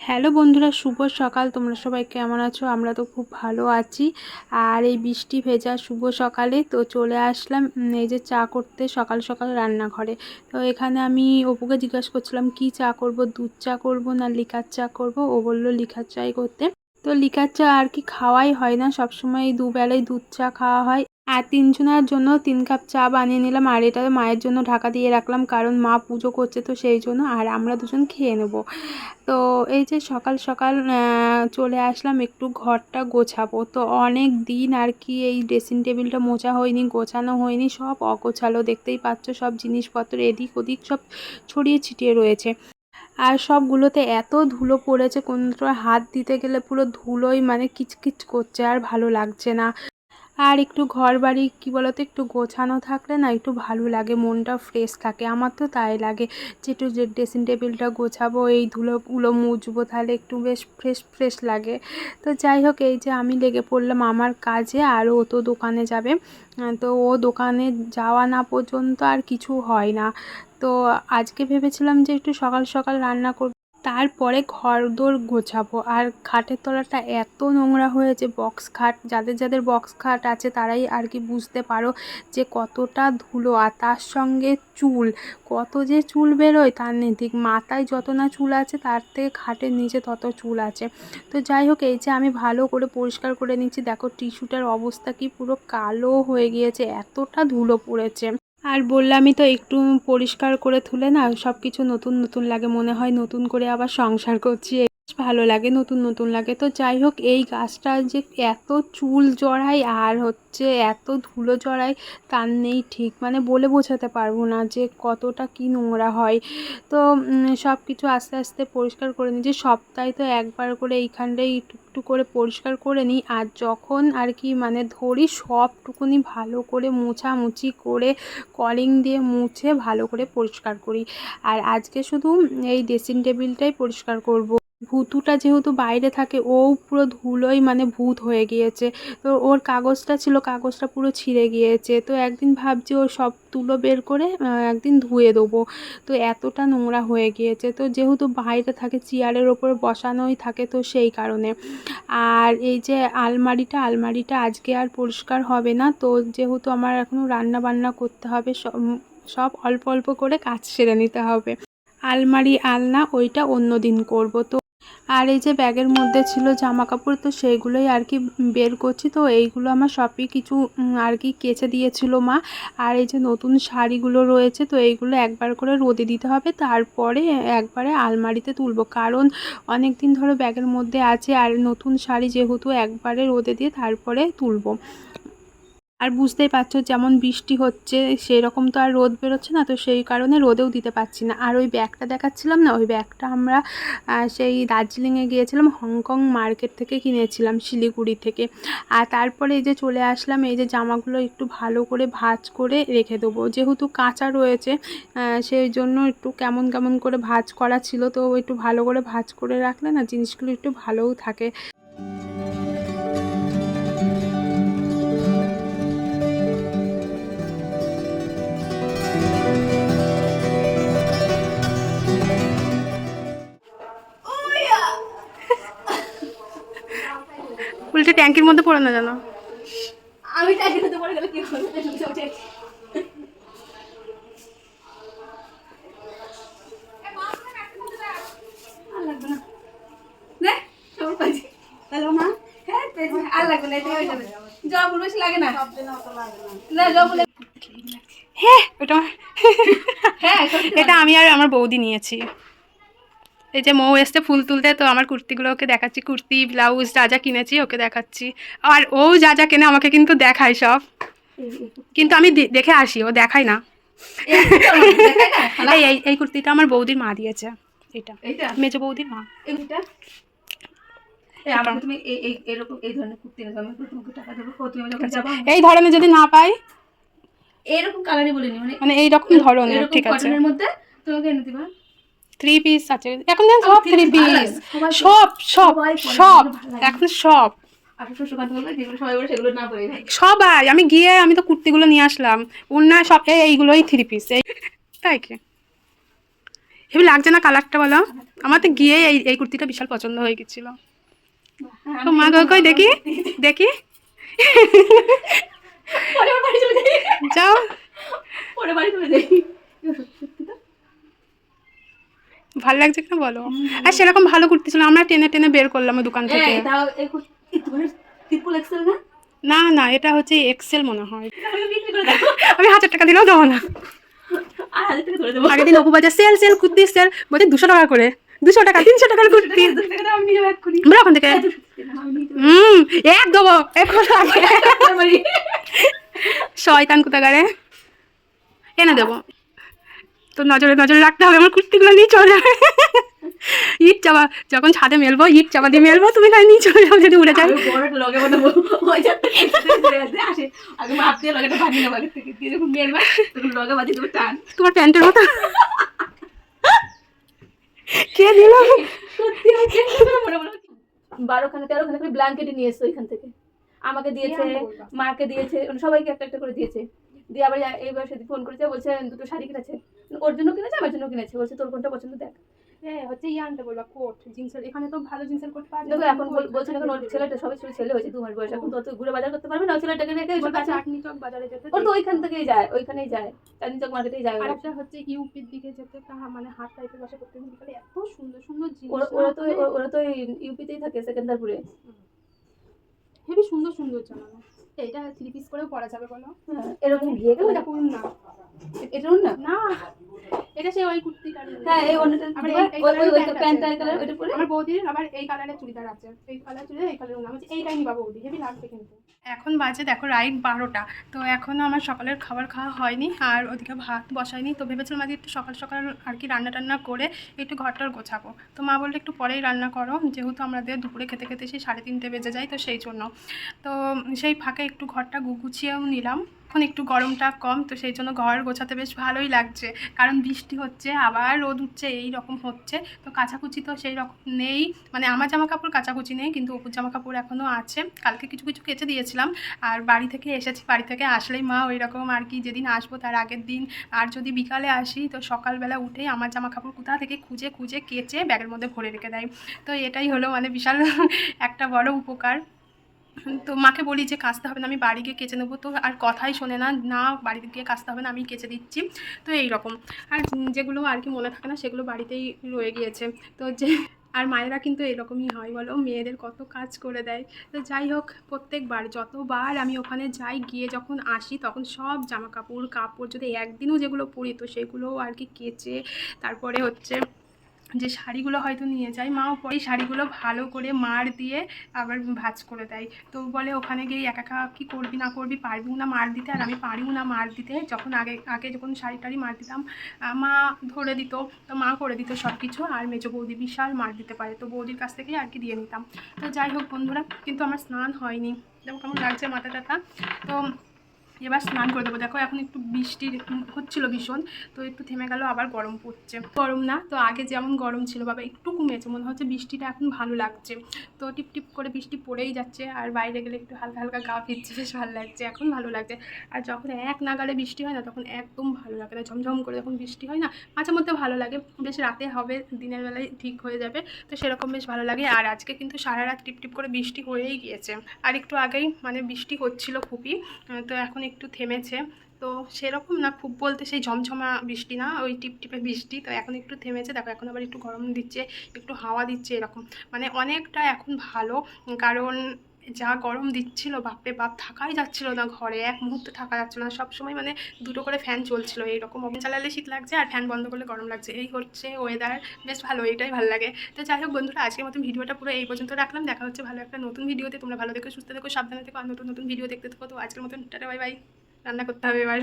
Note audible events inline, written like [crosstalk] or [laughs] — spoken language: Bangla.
হ্যালো বন্ধুরা, শুভ সকাল। তোমরা সবাই কেমন আছো? আমরা তো খুব ভালো আছি। আর এই বৃষ্টি ভেজা শুভ সকালে তো চলে আসলাম এই যে চা করতে সকাল সকাল রান্নাঘরে। তো এখানে আমি অপুকে জিজ্ঞাসা করছিলাম, কি চা করব? দুধ চা করব না লিকার চা করব? ও বলল, লিকার চাই করতে। তো লিকার চা আর কি খাওয়াই হয় না। সবসময় দুবেলায় দুধ চা খাওয়া হয়। আর তিনজনের জন্য তিন কাপ চা বানিয়ে নিলাম, আর এটা মায়ের জন্য ঢাকা দিয়ে রাখলাম, কারণ মা পুজো করছে তো সেই জন্য, আর আমরা দুজন খেয়ে নেব। তো এই যে সকাল সকাল চলে আসলাম একটু ঘরটা গোছাবো। তো অনেক দিন আর কি এই ড্রেসিং টেবিলটা মোছা হয়নি, গোছানো হয়নি, সব অগোছালো, দেখতেই পাচ্ছ সব জিনিসপত্র এদিক ওদিক সব ছড়িয়ে ছিটিয়ে রয়েছে। আর সবগুলোতে এত ধুলো পড়েছে কোনটা হাত দিতে গেলে পুরো ধুলোই মানে কিচকিচ করছে, আর ভালো লাগছে না। আর একটু ঘর বাড়ি কী বলতো, একটু গোছানো থাকলে না একটু ভালো লাগে, মনটা ফ্রেশ থাকে। আমার তো তাই লাগে যে একটু যে ড্রেসিং টেবিলটা গোছাবো, এই ধুলোগুলো মুছবো, তাহলে একটু বেশ ফ্রেশ ফ্রেশ লাগে। তো যাই হোক, এই যে আমি লেগে পড়লাম আমার কাজে, আর ও তো দোকানে যাবে। তো ও দোকানে যাওয়া না পর্যন্ত আর কিছু হয় না। তো আজকে ভেবেছিলাম যে একটু সকাল সকাল রান্না করব। তারপরে ঘর দোর গোছাবো। আর খাটের তলাটা এত নোংরা হয়েছে বক্স খাট, যাদের যাদের বক্স খাট আছে তারাই আর কি বুঝতে পারো যে কতটা ধুলো। আর তার সঙ্গে চুল, কত যে চুল বেরোয় তার নেই। ঠিক মাথায় যত না চুল আছে তার থেকে খাটের নিচে তত চুল আছে। তো যাই হোক, এই যে আমি ভালো করে পরিষ্কার করে নিচ্ছি। দেখো টিস্যুটার অবস্থা কি পুরো কালো হয়ে গিয়েছে, এতটা ধুলো পড়েছে। আর বললামই তো একটু পরিষ্কার করে তুলে না সব কিছু নতুন নতুন লাগে মনে হয়, নতুন করে আবার সংসার করছি। ভালো লাগে, নতুন নতুন লাগে। তো যাই হোক, এই গাছটা যে এত চুল জড়ায় আর হচ্ছে এত ধুলো জড়ায়, তার নেই ঠিক। মানে বলে বোঝাতে পারব না যে কতটা কি নোংরা হয়। তো সব কিছু আস্তে আস্তে পরিষ্কার করে নিই। যে সপ্তাহে তো একবার করে এইখানটাই একটু করে পরিষ্কার করে নিই। আর যখন আর কি মানে ধরি সবটুকুনি ভালো করে মোছামুছি করে কলিং দিয়ে মুছে ভালো করে পরিষ্কার করি। আর আজকে শুধু এই ড্রেসিং টেবিলটাই পরিষ্কার করব। ভুতুটা যেহেতু বাইরে থাকে ও পুরো ধুলোই মানে ভূত হয়ে গিয়েছে। তো ওর কাগজটা ছিল, কাগজটা পুরো ছিঁড়ে গিয়েছে। তো একদিন ভাবছি ও সব তুলো বের করে একদিন ধুয়ে দেবো। তো এতটা নোংরা হয়ে গিয়েছে। তো যেহেতু বাইরে থাকে, চেয়ারের ওপর বসানোই থাকে, তো সেই কারণে। আর এই যে আলমারিটা আলমারিটা আজকে আর পরিষ্কার হবে না। তো যেহেতু আমার এখনও রান্না বান্না করতে হবে, সব সব অল্প অল্প করে কাজ সেরে নিতে হবে। আলমারি আলনা, ওইটা অন্য দিন করব। তো আর এই যে ব্যাগের মধ্যে ছিল জামা কাপড় তো সেইগুলোই আর কি বের করছি। তো এইগুলো আমার সবই কিছু আর কি কেচে দিয়েছিল মা। আর এই যে নতুন শাড়িগুলো রয়েছে, তো এইগুলো একবার করে রোদে দিতে হবে। তারপরে একবারে আলমারিতে তুলবো। কারণ অনেক দিন ধরে ব্যাগের মধ্যে আছে, আর নতুন শাড়ি যেহেতু একবারে রোদে দিয়ে তারপরে তুলবো। আর বুঝতেই পারছ যেমন বৃষ্টি হচ্ছে সেই রকম তো আর রোদ বেরোচ্ছে না, তো সেই কারণে রোদেও দিতে পারছি না। আর ওই ব্যাগটা দেখাচ্ছিলাম না? ওই ব্যাগটা আমরা সেই দার্জিলিংয়ে গিয়েছিলাম, হংকং মার্কেট থেকে কিনেছিলাম, শিলিগুড়ি থেকে। আর তারপরে এই যে চলে আসলাম, এই যে জামাগুলো একটু ভালো করে ভাঁজ করে রেখে দেবো। যেহেতু কাঁচা রয়েছে সেই জন্য একটু কেমন কেমন করে ভাঁজ করা ছিল, তো একটু ভালো করে ভাঁজ করে রাখলে না জিনিসগুলো একটু ভালোও থাকে। ট্যাঙ্কির মধ্যে পড়ে না জানো? আমি টাকা দিতে পড়ে গেলে কি হবে হ্যাঁ এটা আমি আর আমার বৌদি নিয়েছি। এই যে মৌ এসছে ফুল তুলতে তো আমার কুর্তিগুলো ওকে দেখাচ্ছি। কুর্তি ব্লাউজ যা যা কিনেছি ওকে দেখাচ্ছি। আর ও যা যা কেনে আমাকে কিন্তু দেখায় সব। কিন্তু আমি দেখে আসি ও দেখায় না। এই এই এই কুর্তিটা আমার বৌদির মা দিয়েছে। এটা এইটা? মেজো বৌদির মা। এই তুমি এই এই এরকম এই ধরনের যদি না পাই? এরকম কালারই বলিনি মানে মানে এই রকম ধরনের ঠিক আছে। মধ্যে তোমাকে এনে দিবা। থ্রি পিস আছে। এখন যেন সব থ্রি পিস সব সব সব। এখন সব। সবাই আমি গিয়ে আমি তো কুর্তিগুলো নিয়ে আসলাম। উন্না সব এইগুলোই থ্রি পিস এই তাই কি? হেবি লাগছে না কালারটা বলো? আমার তো গিয়ে এই এই কুর্তিটা বিশাল পছন্দ হয়ে গেছিল। হ্যাঁ, তো মা গো কই দেখি? দেখি? যাও। পরে বাড়ি চলে যাই। ভালো লাগছে কিনা বলো? আর সেরকম ভালো কুর্তি ছিল আমরা টেনে টেনে বের করলাম ওই দোকান থেকে। ত্রিপুল এক্সেল না? না এটা হচ্ছে এক্সেল মনে হয়। আমি হাজার টাকা দিলেও দেবো না। আগের দিন অপু বাজার সেল সেল কুর্তি সেল বলছে দুশো টাকা করে। দুশো টাকা তিনশো টাকার কুর্তি। আমরা ওখান থেকে নিজে হুম এক দেবো এক। [laughs] শয়তান কোথাকারে। এনে দেবো। তো নজরে নজরে রাখতে হবে আমার কুর্তিগুলো নিয়ে চলে যাবে ইট চাপা যখন ছাদে মেলবো ইট চাপা দিয়ে মেলবো তুমি তাই নিয়ে চলে যাও যদি উড়ে যায় আমি বড় একটা লগে বানাবো। ওই যে ঘুরে আসে, আসে। আগে মাপ দিয়ে লগেটা বানিয়ে নেব আগের থেকে। দিয়ে যখন মেলবা, তখন লগে বাজিয়ে দেবো টান। তোমার প্যান্টের মতো কে দিল বারোখানা তেরোখানা করে ব্ল্যাঙ্কেট নিয়ে এসছো ওইখান থেকে আমাকে দিয়েছে মাকে দিয়েছে মানে সবাইকে একটা একটা করে দিয়েছে দিয়ে আবার এইবার সেদিন ফোন করেছে বলছে দুটো শাড়ি কিনেছে ওর জন্য কিনেছে আমার জন্য কিনেছে। বলছে তোর কোনটা পছন্দ দেখ। হ্যাঁ হচ্ছে বলবা কোট জিন্সের এখানে তো ভালো জিন্সের কোট পাওয়া দেখো এখন বল- এখন ওর ছেলেটা সবাই ছোট ছেলে হয়েছে দু মাস বয়স এখন তো ঘুরে বাজার করতে পারবে না ওই ছেলেটাকে রেখে চাটনি চক বাজারে যেতে ওর তো ওইখান থেকেই যায় ওইখানেই যায় চাঁদনি চক মার্কেটেই যায় আর ওরা। একটা হচ্ছে ইউপির দিকে যেতে মানে হাট টাইপের বাসা করতে গেলে এত সুন্দর সুন্দর জিনিস। ওরা তো ওরা- ওরা তো ইউপিতেই থাকে সেকেন্দারপুরে। হেবি সুন্দর সুন্দর জানানো এইটা থ্রি পিস করেও পরা যাবে বলো হ্যাঁ, এরকম গেলে এটা কোন না। এটা না? না এটা সেই ওই হ্যাঁ এই অন্যটা ওই- ওই- প্যান্ট। কালার ওইটা পরে? আমার বৌদির আবার এই কালারের চুড়িদার আছে। এই কালার চুড়িদার এই কালারের নাম হচ্ছে এইটাই নিবা বৌদি হেভি লাগবে কিন্তু। এখন বাজে দেখো রাইট বারোটা। তো এখনও আমার সকালের খাবার খাওয়া হয়নি আর ওদিকে ভাত বসায়নি। তো ভেবেছিলাম আজকে একটু সকাল সকাল আর কি রান্না টান্না করে একটু ঘরটার গোছাবো। তো মা বলল একটু পরেই রান্না করো। যেহেতু আমাদের দুপুরে খেতে খেতে সেই সাড়ে তিনটে বেজে যায় তো সেই জন্য। তো সেই ফাঁকে একটু ঘরটা গুছিয়েও নিলাম। এখন একটু গরমটা কম, তো সেই জন্য ঘর গোছাতে বেশ ভালোই লাগছে। কারণ বৃষ্টি হচ্ছে, আবার রোদ উঠছে, এই রকম হচ্ছে। তো কাচাকুচি তো সেই রকম নেই। মানে আমার জামা কাপড় কাচাকুচি নেই, কিন্তু অপুর জামা কাপড় এখনও আছে। কালকে কিছু কিছু কেচে দিয়েছিলাম। আর বাড়ি থেকে এসেছি, বাড়ি থেকে আসলেই মা ওই রকম আর কি, যেদিন আসব তার আগের দিন। আর যদি বিকালে আসি, তো সকালবেলা উঠেই আমার জামা কাপড় কোথা থেকে খুঁজে খুঁজে, কেচে ব্যাগের মধ্যে ভরে রেখে দেয়। তো এটাই হলো মানে বিশাল [laughs] একটা বড় উপকার। তো মাকে বলি যে কাচতে হবে না, আমি বাড়ি গিয়ে কেচে নেব। তো আর কথাই শোনে না না, বাড়িতে গিয়ে কাচতে হবে না, আমি কেচে দিচ্ছি। তো এই রকম আর যেগুলো আর কি মনে থাকে না, সেগুলো বাড়িতেই রয়ে গিয়েছে। তো যে, আর মায়েরা কিন্তু এরকমই হয় বলো, মেয়েদের কত কাজ করে দেয়। তো যাই হোক, প্রত্যেকবার, যতবার আমি ওখানে যাই, গিয়ে যখন আসি, তখন সব জামা কাপড় কাপড় যদি একদিনও যেগুলো পরি, তো সেগুলোও আর কি কেচে, তারপরে হচ্ছে যে শাড়িগুলো হয়তো নিয়ে যায়, মাও এই শাড়িগুলো ভালো করে মার দিয়ে আবার ভাজ করে দেয়। তো বলে ওখানে গিয়ে একা একা কী করবি, না করবি পারবিও না মার দিতে? আর আমি পারিও না মার দিতে। যখন আগে আগে যখন শাড়ি টাড়ি মার দিতাম মা ধরে দিত, তো মা করে দিত সব কিছু আর মেজো বৌদি বিশাল মার দিতে পারে। তো বৌদির কাছ থেকেই আর কি দিয়ে নিতাম। তো যাই হোক বন্ধুরা, কিন্তু আমার স্নান হয়নি। দেখো কেমন লাগছে মাথা টাথা তো এবার স্নান করে দেবো। দেখো, এখন একটু বৃষ্টি হচ্ছিল ভীষণ, তো একটু থেমে গেল, আবার গরম পড়ছে। গরম না, তো আগে যেমন গরম ছিল, বাবা একটু কমেছে, মনে হচ্ছে বৃষ্টিটা এখন ভালো লাগছে। তো টিপ টিপ করে বৃষ্টি পড়েই যাচ্ছে, আর বাইরে গেলে একটু হালকা হালকা গা ফিরছে, বেশ ভালো লাগছে, এখন ভালো লাগছে। আর যখন এক নাগালে বৃষ্টি হয় না, তখন একদম ভালো লাগে না, ঝমঝম করে যখন বৃষ্টি হয় না, মাঝে মধ্যে ভালো লাগে, বেশ রাতে হবে, দিনের বেলায় ঠিক হয়ে যাবে, তো সেরকম বেশ ভালো লাগে। আর আজকে কিন্তু সারা রাত টিপ টিপ করে বৃষ্টি হয়েই গিয়েছে। আর একটু আগেই মানে বৃষ্টি হচ্ছিল খুবই, তো এখন একটু থেমেছে। তো সেরকম না, খুব বলতে সেই ঝমঝমা বৃষ্টি না, ওই টিপটিপে বৃষ্টি। তো এখন একটু থেমেছে, দেখো এখন আবার একটু গরম দিচ্ছে, একটু হাওয়া দিচ্ছে এরকম। মানে অনেকটা এখন ভালো, কারণ যা গরম দিচ্ছিল, বাপরে বাপ, থাকাই যাচ্ছিল না ঘরে, এক মুহূর্তে থাকা যাচ্ছিল না। সবসময় মানে দুটো করে ফ্যান চলছিল, এইরকম ওভেন চালালে শীত লাগছে আর ফ্যান বন্ধ করলে গরম লাগছে। এই হচ্ছে ওয়েদার বেশ ভালো, এটাই ভালো লাগে। তো যাই হোক বন্ধুরা, আজকের মতো ভিডিওটা পুরো এই পর্যন্ত রাখলাম। দেখা হচ্ছে ভালো একটা নতুন ভিডিওতে তোমরা ভালো দেখো সুস্থ দেখো সাবধানে থেকো, আর নতুন নতুন ভিডিও দেখতে থাকো। তো আজকের মতন টাটা বাই বাই রান্না করতে হবে এবার।